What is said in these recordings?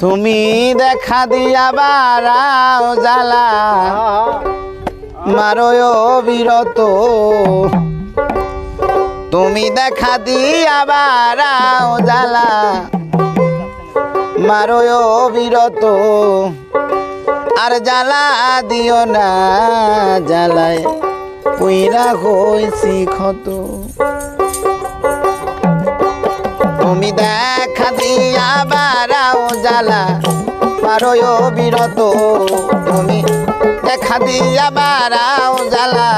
তুমি দেখা দিয়া বারাও জ্বালা। মারয় বিরত। তুমি দেখা দিয়া বারাও জ্বালা। মারয় বিরত। আর জ্বালা দিও না জ্বালায়। পুইরা হইছি ক্ষত। তুমি দেখা দিয়া বারাও জ্বালা। পারয় বিরত, তুমি দেখা দিয়া বারাও জ্বালা।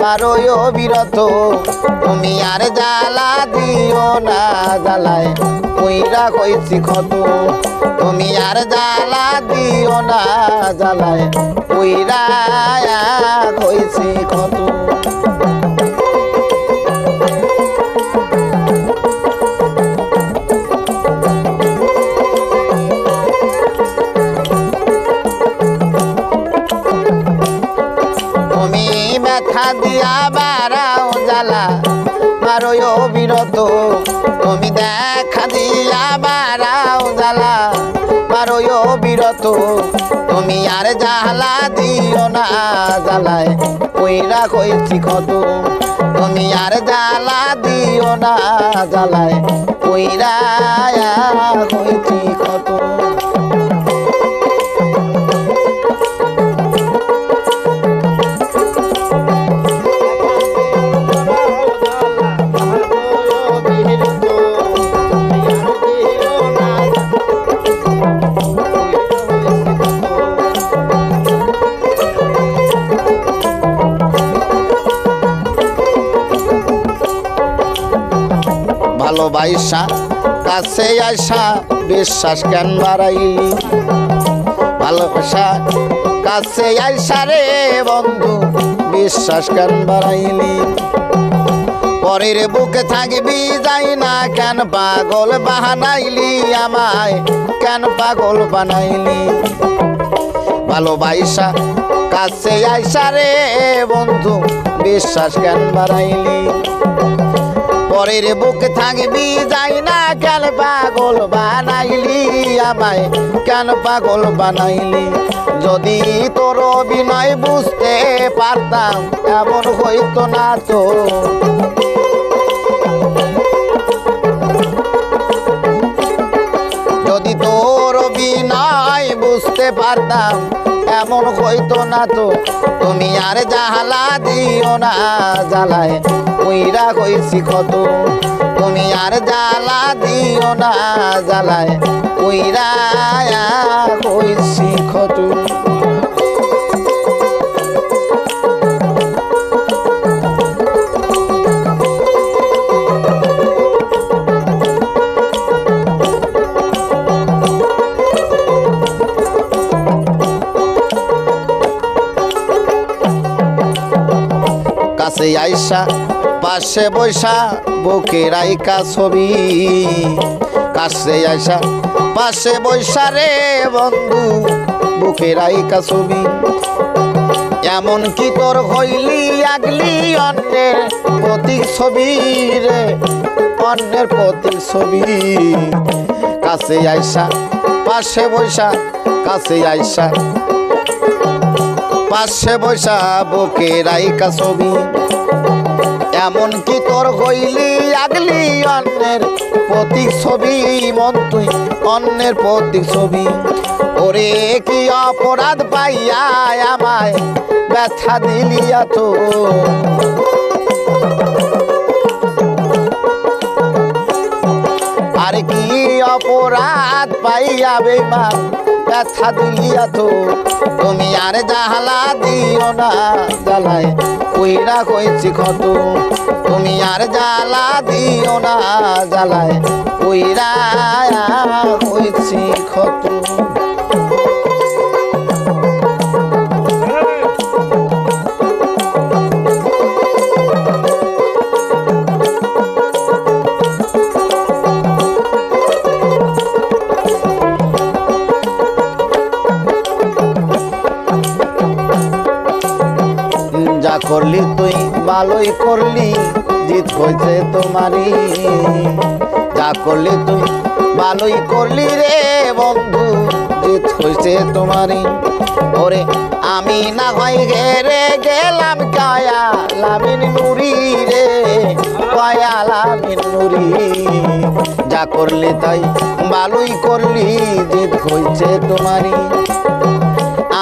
পারয় বিরত, তুমি আর জ্বালা দিও না জ্বালায়। কইরা কইছি ক্ষত, তুমি আর জ্বালা দিও না জ্বালায়। কইরা কইছি ক্ষত। মারয় বিরত তুমি দেখা দিয়া বারাও জ্বালা। মারয় বিরত তুমি আর জ্বালা দিও না জ্বালায়। কইরা কইছি কত। তুমি আর জ্বালা দিও না জ্বালায়। কইরা কইছি কত। ভালোবাসা কাছে আসা বিশ্বাস কেন বাড়াইলি? ভালোবাসা, কাছে আইসা রে বন্ধু, বিশ্বাস কেন বাড়াইলি? পরের বুকে থাকবি যাই না কেন পাগল বাহানাইলি আমায়, কেন পাগল বানাইলি? ভালোবাসা কাছে আইসা রে বন্ধু, বিশ্বাস কেন বাড়াইলি? পরের বুকে থাকবি, যাই না কেন পাগল বানাইলি আমায়? কেন পাগল বানাইলি? যদি তোর অভিনয় বুঝতে পারতাম, এমন হইতো না তো। যদি তোর অভিনয় বুঝতে পারতাম এমন হইতো না তো। তুমি আর জাহালা দিও না, জ্বালায় কইরা কইছি কত। তুমি আর জ্বালা দিও না, জ্বালায় কইরা কইছি কত। কাছে আইসা, পাশে বৈশা বুকে রাইকা ছবি। কাছে আইসা, পাশে বৈশা রে বন্ধু, বুকে রাইকা ছবি। এমন কি তোর হইলি আগলি অন্যের প্রতীক ছবি রে? অন্যের প্রতীক ছবি কাছে আইসা, পাশে বৈশা কাছে আইসা, পাশে বৈশা বুকে রাইকা ছবি। এমন কি তোর হইলি আগলি অন্যের প্রতীক ছবি? মন তুই অন্যের প্রতীক ছবি। ওরে কি অপরাধ পাইয়া আমায় ব্যথা দিলিয়া তো আর কি অপরাধ পাইয়া বেমান ব্যথা দিলিয়া তো, তুমি আর জাহালা দিও না, জ্বালায় কইরা কইছি কত। তুমি আর জ্বালা দিও না, জ্বালায় কইরা কইছি কত। করলি তুই, ভালোই করলি, জিত হয়েছে তোমারই। যা করলি তুই, ভালোই করলি রে বন্ধু, জিত হয়েছে তোমারই। ওরে, আমি না হয় ঘেরে গেলাম কায়া লামিন নুরি রে, কয়া লামিন নুরি। যা করলি তাই, ভালোই করলি, জিত হয়েছে তোমারই।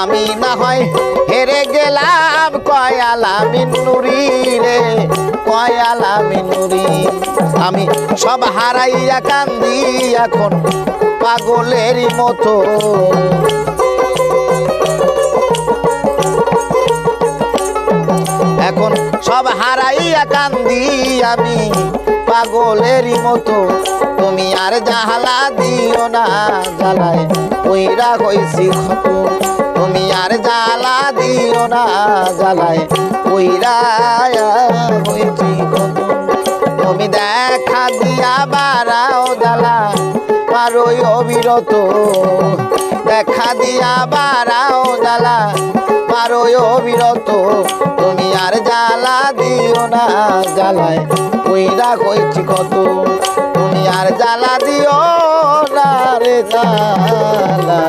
আমি না হয় হেরে গেলাম, কয়ালা মিনুরি রে কয়ালা মিনুরি আমি সব হারাইয়া কান্দি, এখন পাগলেরই মতো। এখন সব হারাইয়া কান্দি আমি। পাগলেরই মতো। তুমি আর জাহালা দিও না, জ্বালায় ওইরা হইছি ক্ষত তুমি আর জ্বালা দিও না, জ্বালায় ওইরা হইছি ক্ষত তুমি দেখা দিয়া বারাও জ্বালা পারোই অবিরত। দেখা দিয়া বারাও জ্বালা। পারোই অবিরত, তুমি আর জ্বালা দিও না। জ্বালায় কইরা কইছি কত, তুমি আর জ্বালা দিও না রে জ্বালা